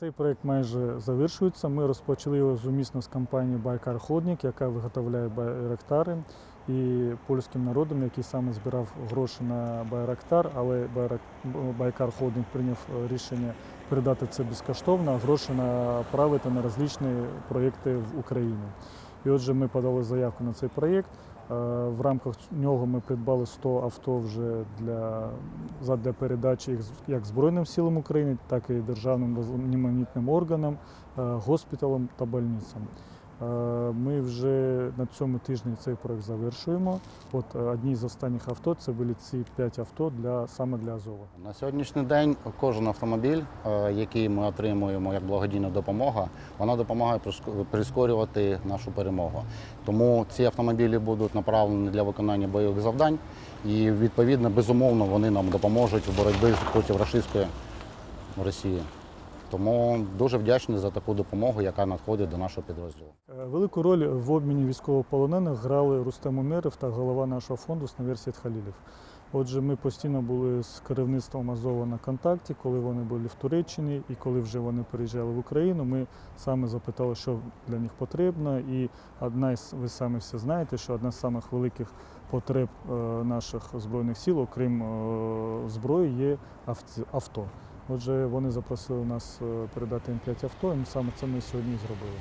Цей проект майже завершується. Ми розпочали його зумісно з компанією Байкар Ходник, яка виготовляє байрактари, і польським народом, який саме збирав гроші на байрактар, але Байкар Ходник прийняв рішення передати це безкоштовно, а гроші направити на различні проєкти в Україні. І отже, ми подали заявку на цей проєкт. Е, В рамках нього ми придбали 100 авто вже для, для передачі їх як Збройним силам України, так і державним різноманітним органам, госпіталам та больницям. Е, Ми вже на цьому тижні цей проект завершуємо. От е, одні з останніх авто це були ці 5 авто для саме для Азова. На сьогоднішній день кожен автомобіль, е, який ми отримуємо як благодійна допомога, вона допомагає прискорювати нашу перемогу. Тому ці автомобілі будуть направлені для виконання бойових завдань, і відповідно, безумовно, вони нам допоможуть в боротьбі проти рашистської Росії. Тому дуже вдячний за таку допомогу, яка надходить до нашого підрозділу. Е, Велику роль в обміні військовополонених грали Рустем Умеров та голова нашого фонду Снаверсіт Халілів. Отже, ми постійно були з керівництвом Азова на контакті, коли вони були в Туреччині і коли вже вони переїжджали в Україну. Ми саме запитали, що для них потрібно. І одна із ви самі всі знаєте, що одна з самих великих потреб е, наших збройних сил, окрім е, зброї, є авто. Отже, вони запросили нас е, передати їм 5 авто, і саме це ми сьогодні зробили.